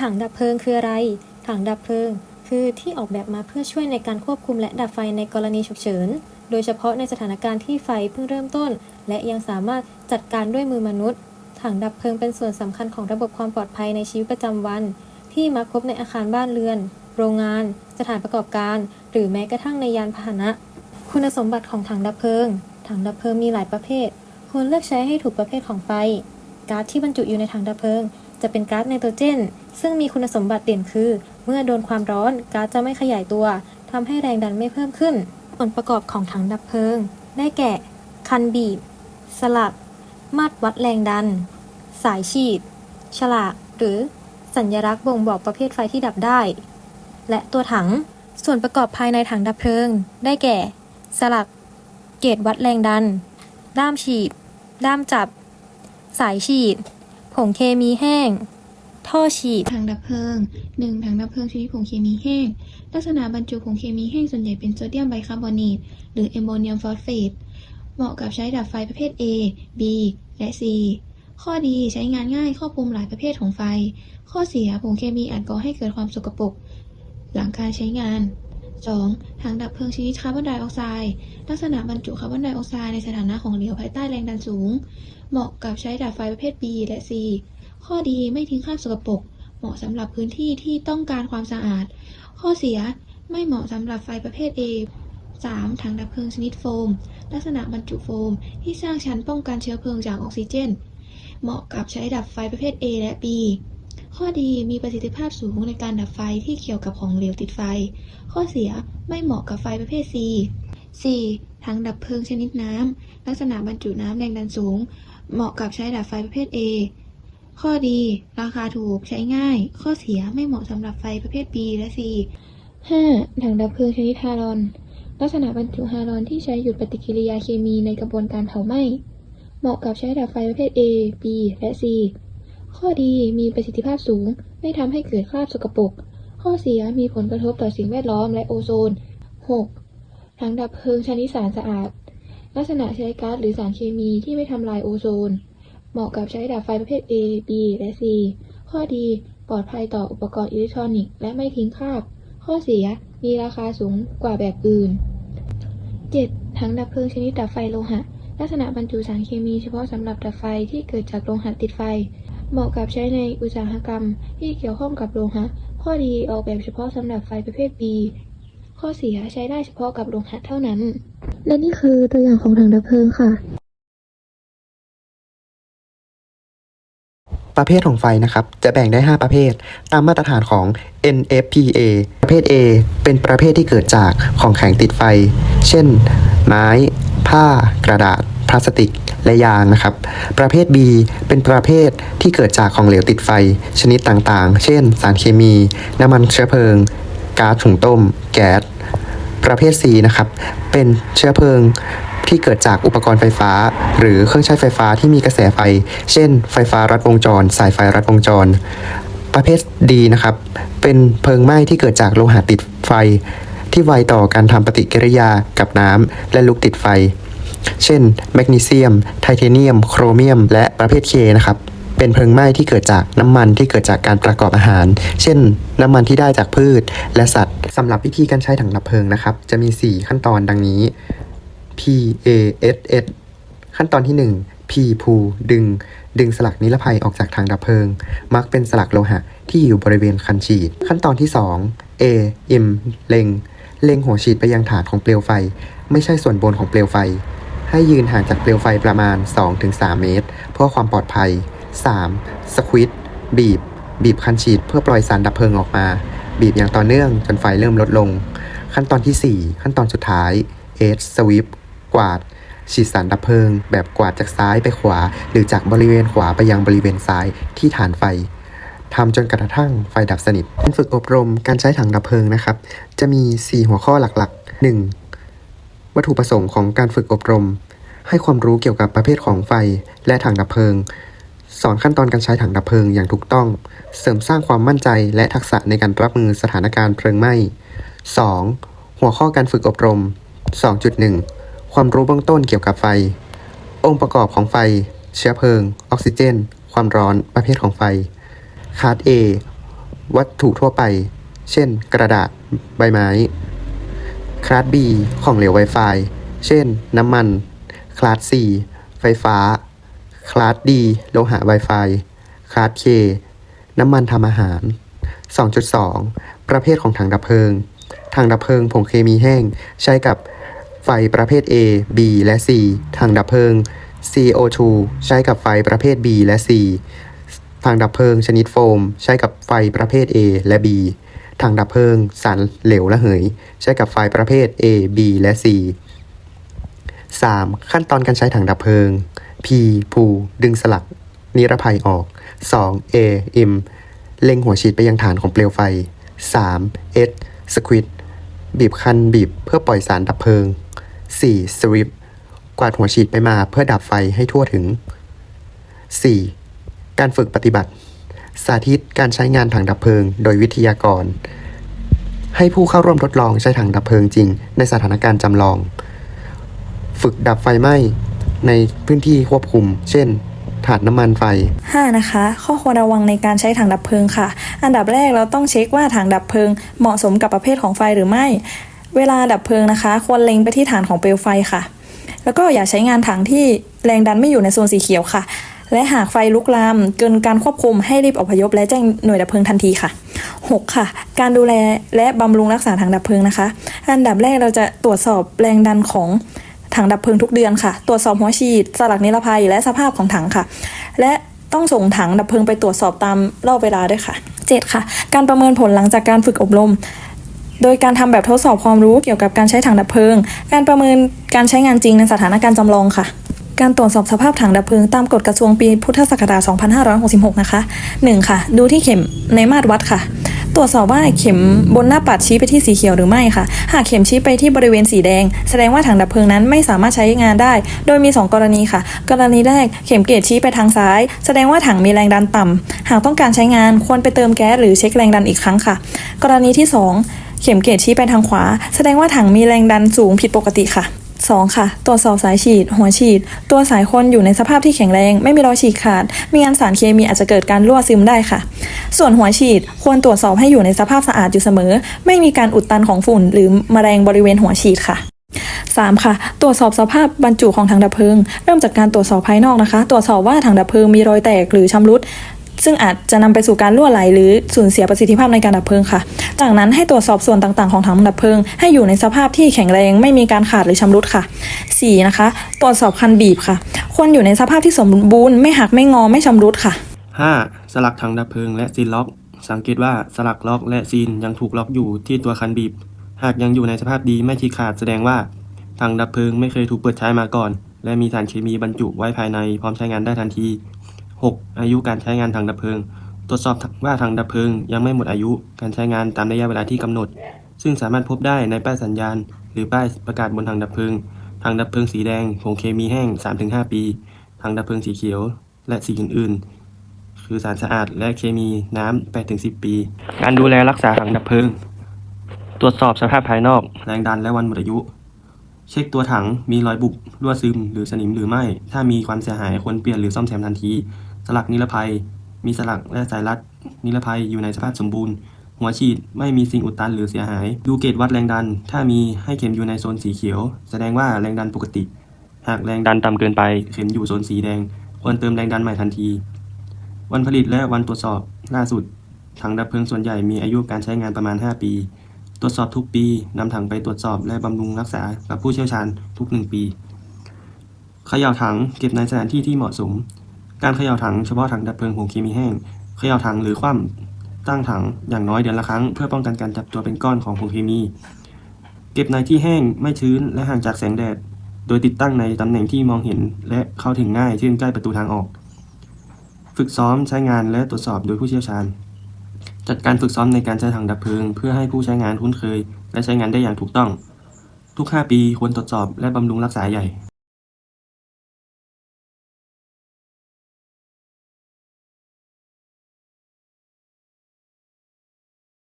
ถังดับเพลิงคืออะไร ถังดับเพลิง คือที่ออกแบบมาเพื่อช่วยในการควบคุมและดับไฟในกรณีฉุกเฉิน โดยเฉพาะในสถานการณ์ที่ไฟเพิ่งเริ่มต้น และยังสามารถจัดการด้วยมือมนุษย์ ถังดับเพลิงเป็นส่วนสำคัญของระบบความปลอดภัยในชีวิตประจำวัน ที่มักพบในอาคารบ้านเรือน โรงงาน สถานประกอบการ หรือแม้กระทั่งในยานพาหนะ คุณสมบัติของถังดับเพลิง ถังดับเพลิงมีหลายประเภท ควรเลือกใช้ให้ถูกประเภทของไฟก๊าซที่บรรจุอยู่ในถังดับเพลิง จะเป็นก๊าซไนโตรเจน ซึ่งมีคุณสมบัติเด่นคือ เมื่อโดนความร้อนก๊าซจะไม่ขยายตัวทำให้แรงดันไม่เพิ่มขึ้น ส่วนประกอบของถังดับเพลิง ได้แก่ คันบีบ สลัก มาตรวัดแรงดัน สายฉีด ฉลาก หรือสัญลักษณ์บ่งบอกประเภทไฟที่ดับได้ และตัวถัง ส่วนประกอบภายในถังดับเพลิง ได้แก่ สลัก เกจวัดแรงดัน ด้ามฉีด ด้ามจับ สายฉีด ผงเคมีแห้ง ท่อฉีด ถังดับเพลิง 1. ถังดับเพลิงชนิดผงเคมีแห้ง ลักษณะบรรจุผงเคมีแห้งส่วนใหญ่เป็นโซเดียมไบคาร์บอเนตหรือแอมโมเนียมฟอสเฟต เหมาะกับใช้ดับไฟประเภท A B และ C ข้อดีใช้งานง่ายครอบคลุมหลายประเภทของไฟ ข้อเสียผงเคมีอาจก่อให้เกิดความสกปรกหลังการใช้งาน 2. ถังดับเพลิงชนิดคาร์บอนไดออกไซด์ลักษณะบรรจุคาร์บอนไดออกไซด์ในสถานะของเหลวภายใต้แรงดันสูง เหมาะกับใช้ดับไฟประเภท B และ C ข้อดีไม่ทิ้งคราบสกปรก เหมาะสำหรับพื้นที่ที่ต้องการความสะอาด ข้อเสียไม่เหมาะสำหรับไฟประเภท A 3. ถังดับเพลิงชนิดโฟม ลักษณะบรรจุโฟม ที่สร้างชั้นป้องกันเชื้อเพลิงจากออกซิเจน เหมาะกับใช้ดับไฟประเภท A และ B ข้อดีมีประสิทธิภาพสูงในการดับไฟที่เกี่ยวกับของเหลวติดไฟ ข้อเสียไม่เหมาะกับไฟประเภท C 4. ถังดับเพลิงชนิดน้ำ ลักษณะบรรจุน้ำแรงดันสูง เหมาะกับใช้ดับไฟประเภท A ข้อดี ราคาถูกใช้ง่าย ข้อเสียไม่เหมาะสำหรับไฟประเภท B และ C 5. ถังดับเพลิงชนิดฮารอน ลักษณะบรรจุฮารอนที่ใช้หยุดปฏิกิริยาเคมีในกระบวนการเผาไหม้ เหมาะกับใช้ดับไฟประเภท A B และ C ข้อดีมีประสิทธิภาพสูง ไม่ทำให้เกิดคราบสกปรก ข้อเสียมีผลกระทบต่อสิ่งแวดล้อมและโอโซน 6. ถังดับเพลิงชนิดสารสะอาด ลักษณะใช้ก๊าซหรือสารเคมีที่ไม่ทำลายโอโซน เหมาะกับใช้ดับไฟประเภท A B และ C ข้อดี ปลอดภัยต่ออุปกรณ์อิเล็กทรอนิกส์และไม่ทิ้งคราบ ข้อเสีย มีราคาสูงกว่าแบบอื่น 7. ถังดับเพลิงชนิดดับไฟโลหะ ลักษณะบรรจุสารเคมีเฉพาะสำหรับดับไฟที่เกิดจากโลหะติดไฟ เหมาะกับใช้ในอุตสาหกรรมที่เกี่ยวข้องกับโลหะ ข้อดีออกแบบเฉพาะสำหรับไฟประเภท B ข้อเสียใช้ได้เฉพาะกับโลหะเท่านั้น และนี่คือตัวอย่างของถังดับเพลิงค่ะ ประเภทของไฟนะครับ จะแบ่งได้ 5 ประเภท ตามมาตรฐานของ NFPA ประเภท A เป็นประเภทที่เกิดจากของแข็งติดไฟ เช่น ไม้ ผ้า กระดาษ พลาสติก และยางนะครับ ประเภท B เป็นประเภทที่เกิดจากของเหลวติดไฟ ชนิดต่างๆ เช่น สารเคมี น้ำมันเชื้อเพลิง ก๊าซถุงต้ม แก๊สประเภท C นะครับ เป็นเชื้อเพลิง ที่เกิดจากอุปกรณ์ไฟฟ้า หรือเครื่องใช้ไฟฟ้าที่มีกระแสไฟ เช่น ไฟฟ้ารัดวงจร สายไฟรัดวงจร ประเภท D นะครับ เป็นเพลิงไหม้ที่เกิดจากโลหะติดไฟ ที่ไวต่อการทำปฏิกิริยากับน้ำและลุกติดไฟ เช่น แมกนีเซียม ไทเทเนียม โครเมียม และประเภท K นะครับเป็นเพลิงไหม้ที่เกิดจากน้ำมันที่เกิดจากการประกอบอาหาร เช่น น้ำมันที่ได้จากพืชและสัตว์สำหรับวิธีการใช้ถังดับเพลิงนะครับ จะมี 4 ขั้นตอนดังนี้ P A S S ขั้นตอนที่ 1 P พูดึง ดึงสลักนิรภัยออกจากถังดับเพลิง มักเป็นสลักโลหะที่อยู่บริเวณคันฉีด ขั้นตอนที่ 2 A M เล็ง เล็งหัวฉีดไปยังฐานของเปลวไฟ ไม่ใช่ส่วนบนของเปลวไฟ ให้ยืนห่างจากเปลวไฟประมาณ 2-3 เมตร เพื่อความปลอดภัย 3. สควิตบีบ บีบคันฉีดเพื่อปล่อยสารดับเพลิงออกมา บีบอย่างต่อเนื่องจนไฟเริ่มลดลง ขั้นตอนทีสี่4 ขั้นตอนสุดท้ายเอสสวิป กวาด ฉีดสารดับเพลิง แบบกวาดจากซ้ายไปขวา หรือจากบริเวณขวาไปยังบริเวณซ้ายที่ฐานไฟทำจนกระทั่งไฟดับสนิทการฝึกอบรมการใช้ถังดับเพลิงนะครับ จะมี 4 หัวข้อหลักๆ 1. วัตถุประสงค์ของการฝึกอบรม ให้ความรู้เกี่ยวกับประเภทของไฟและถังดับเพลิง สอนขั้นตอนการใช้ถังดับเพลิงอย่างถูกต้อง เสริมสร้างความมั่นใจและทักษะในการรับมือสถานการณ์เพลิงไหม้ 2. หัวข้อการฝึกอบรม 2.1 ความรู้เบื้องต้นเกี่ยวกับไฟ องค์ประกอบของไฟ เชื้อเพลิง ออกซิเจน ความร้อน ประเภทของไฟ คาร์ด A วัตถุทั่วไป เช่น กระดาษ ใบไม้คลาส B ของเหลว Wi-Fi เช่น น้ำมันคลาส C ไฟฟ้าคลาส D โลหะ Wi-Fi คลาส K น้ำมันทำอาหาร 2.2 ประเภทของถังดับเพลิง ถังดับเพลิงผงเคมีแห้งใช้กับ ไฟประเภท A B และ C ถังดับเพลิง CO2 ใช้กับไฟประเภท B และ C ถังดับเพลิงชนิดโฟม ใช้กับไฟประเภท A และ B ถังดับเพลิงสารเหลวระเหย ใช้กับไฟประเภท A B และ C 3. ขั้นตอนการใช้ถังดับเพลิง P ผูดึงสลัก นิรภัยออก 2. A M เล็งหัวฉีดไปยังฐานของเปลวไฟ 3. S Squid บีบคันบีบเพื่อปล่อยสารดับเพลิง 4. Sweep กวาดหัวฉีดไปมาเพื่อดับไฟให้ทั่วถึง 4. การฝึกปฏิบัติ สาธิตการใช้งานถังดับเพลิง โดยวิทยากร ให้ผู้เข้าร่วมทดลองใช้ถังดับเพลิงจริง ในสถานการณ์จำลอง ฝึกดับไฟไหม้ในพื้นที่ควบคุม เช่นถาดน้ำมันไฟ 5 นะคะ ข้อควรระวังในการใช้ถังดับเพลิงค่ะ อันดับแรกเราต้องเช็คว่าถังดับเพลิงเหมาะสมกับประเภทของไฟหรือไม่ เวลาดับเพลิงนะคะ ควรเล็งไปที่ฐานของเปลวไฟค่ะ แล้วก็อย่าใช้งานถังที่แรงดันไม่อยู่ในโซนสีเขียวค่ะ และหากไฟลุกลามเกินการควบคุมให้รีบอพยพและแจ้งหน่วยดับเพลิงทันทีค่ะ 6. ค่ะ การดูแลและบำรุงรักษาถังดับเพลิงนะคะ อันดับแรกเราจะตรวจสอบแรงดันของถังดับเพลิงทุกเดือนค่ะ ตรวจสอบหัวฉีด สลักนิรภัย และสภาพของถังค่ะ และต้องส่งถังดับเพลิงไปตรวจสอบตามรอบเวลาด้วยค่ะ 7. ค่ะ การประเมินผลหลังจากการฝึกอบรม โดยการทำแบบทดสอบความรู้เกี่ยวกับการใช้ถังดับเพลิง การประเมินการใช้งานจริงในสถานการณ์จำลองค่ะ การตรวจสอบสภาพถังดับเพลิงตามกฎกระทรวงปีพุทธศักราช2566 นะคะ 1. ค่ะ ดูที่เข็มในมาตรวัดค่ะ ตรวจสอบว่าเข็มบนหน้าปัดชี้ไปที่สีเขียวหรือไม่ค่ะ หากเข็มชี้ไปที่บริเวณสีแดง แสดงว่าถังดับเพลิงนั้นไม่สามารถใช้งานได้ โดยมี 2 กรณีค่ะ กรณีแรกเข็มเกจชี้ไปทางซ้าย แสดงว่าถังมีแรงดันต่ำหากต้องการใช้งานควรไปเติมแก๊สหรือเช็คแรงดันอีกครั้งค่ะ กรณีที่ 2 เข็มเกจชี้ไปทางขวา แสดงว่าถังมีแรงดันสูงผิดปกติค่ะ 2. ค่ะ ตรวจสอบสายฉีด หัวฉีด ตัวสายคนอยู่ในสภาพที่แข็งแรง ไม่มีรอยฉีกขาดม่งั้นสารเคมีอาจจะเกิดการรั่วซึมได้ค่ะ ส่วนหัวฉีดควรตรวจสอบให้อยู่ในสภาพสะอาดอยู่เสมอ ไม่มีการอุดตันของฝุ่น หรือแมลงบริเวณหัวฉีดค่ะ 3. ค่ะ ตรวจสอบสภาพบรรจุของถังดับเพลิง เริ่มจากการตรวจสอบภายนอกนะคะ ตรวจสอบว่าถังดับเพลิงมีรอยแตกหรือชำรุด ซึ่งอาจจะนำไปสู่การรั่วไหลหรือสูญเสียประสิทธิภาพในการดับเพลิงค่ะ จากนั้นให้ตรวจสอบส่วนต่างๆของถังดับเพลิง ให้อยู่ในสภาพที่แข็งแรงไม่มีการขาดหรือชำรุดค่ะ 4. นะคะ ตรวจสอบคันบีบค่ะ ควรอยู่ในสภาพที่สมบูรณ์ไม่หักไม่งอไม่ชำรุดค่ะ 5. สลักถังดับเพลิงและซีนล็อก สังเกตว่าสลักล็อกและซีนยังถูกล็อกอยู่ที่ตัวคันบีบ หากยังอยู่ในสภาพดีไม่ฉีกขาดแสดงว่าถังดับเพลิงไม่เคยถูกเปิดใช้มาก่อน และมีสารเคมีบรรจุไว้ภายในพร้อมใช้งานได้ทันที 6. อายุการใช้งานถังดับเพลิง ตรวจสอบว่าถังดับเพลิงยังไม่หมดอายุการใช้งานตามระยะเวลาที่กำหนด ซึ่งสามารถพบได้ในป้ายสัญญาณ หรือป้ายประกาศบนถังดับเพลิงถังดับเพลิงสีแดงผงเคมีแห้ง 3-5 ปีถังดับเพลิงสีเขียว และสีอื่น ๆ คือสารสะอาดและเคมีน้ำ8-10 ปี การดูแลรักษาถังดับเพลิง ตรวจสอบสภาพภายนอก แรงดันและวันหมดอายุ เช็คตัวถังมีรอยบุบรั่วซึม หรือสนิมหรือไม่ ถ้ามีความเสียหายควรเปลี่ยนหรือซ่อมแซมทันที สลักนิรภัย มีสลักและสายรัดนิรภัยอยู่ในสภาพสมบูรณ์ หัวฉีดไม่มีสิ่งอุดตันหรือเสียหาย ดูเกจวัดแรงดัน ถ้ามีให้เข็มอยู่ในโซนสีเขียว แสดงว่าแรงดันปกติ หากแรงดันต่ำเกินไป เข็มอยู่โซนสีแดง ควรเติมแรงดันใหม่ทันที วันผลิตและวันตรวจสอบล่าสุด ถังดับเพลิงส่วนใหญ่มีอายุการใช้งานประมาณ 5 ปี ตรวจสอบทุกปีนำถังไปตรวจสอบและบำรุงรักษากับผู้เชี่ยวชาญทุก 1 ปีขย่าถังเก็บในสถานที่ที่เหมาะสม การเขย่าถังเฉพาะถังดับเพลิงผงเคมีแห้ง เขย่าถังหรือคว่ำตั้งถังอย่างน้อยเดือนละครั้ง เพื่อป้องกันการจับตัวเป็นก้อนของผงเคมี เก็บในที่แห้งไม่ชื้นและห่างจากแสงแดด โดยติดตั้งในตำแหน่งที่มองเห็นและเข้าถึงง่ายเช่นใกล้ประตูทางออก ฝึกซ้อมใช้งานและตรวจสอบโดยผู้เชี่ยวชาญ จัดการฝึกซ้อมในการใช้ถังดับเพลิง เพื่อให้ผู้ใช้งานคุ้นเคย และใช้งานได้อย่างถูกต้อง ทุก 5 ปีควรตรวจสอบและบำรุงรักษาใหญ่